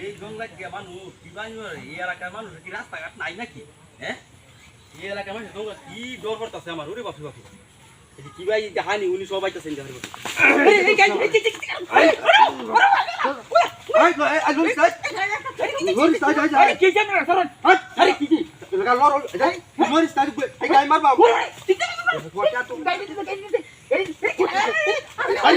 এই গঙ্গায় গিয়ে মানুষ কি এই এলাকার মানুষ কি রাস্তাঘাট নাই নাকি হ্যাঁ এই এলাকার মানুষ গঙ্গা কি ডর করতেছে আমার ওরে বাপরে বাপরে কি ভাই হানি উনি সবাই আইতাছেন দেখার মতো এই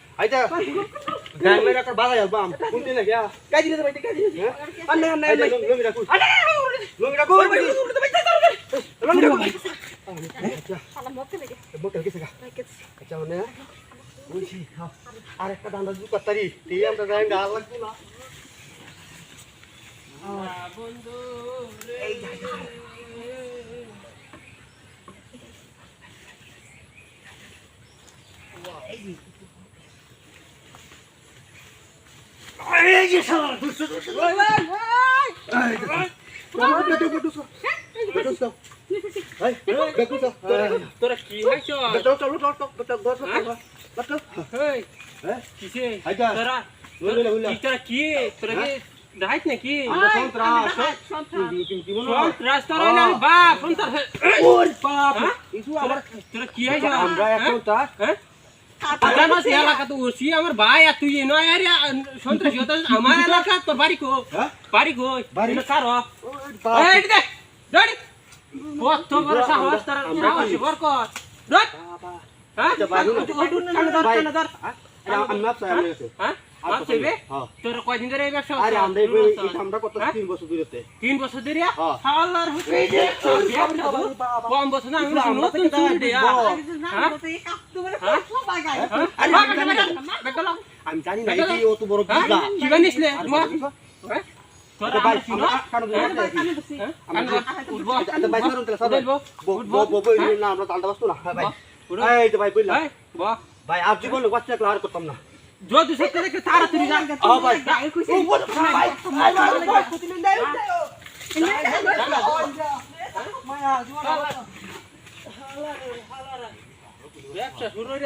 চাই আমি আছে হ্যাঁ মাপ চাইবে হ্যাঁ? তোর কয়দিন ধরে এই ব্যবসা আরে আমরা হচ্ছে? এই আমরা কত হ্যাঁ? তিন বছর দূরেতে তিন বছর ধরে হ্যাঁ। হালার হচ্ছে কম বছর না আমি আমরা নতুন থেকে চুরি দেয়া বল। আরে বেটা লাগ আমি জানি না। এই অত বড় হ্যাঁ বিজা কি বানিসলে তোমার হ্যাঁ তোর আচ্ছা, ভাই, আমার চিনো আমরা কারও? ধরে। আছি। হ্যাঁ কান্না উঠবো আচ্ছা, ভাই, সরুন তাহলে, সরুন। উঠবো বো- উঠবো বো- বো- বো- এই না, আমরা তালটা বাস্তু না। হ্যাঁ, ভাই। উঠো। এই তো। ভাই, বুঝলাম। এই বাহ ভাই, আর জীবনে বাচ্চা আর করতাম না। যদি সত্যি দেখে তাড়াতাড়ি যান ও ভাই। ব্যবসা শুরু হয়ে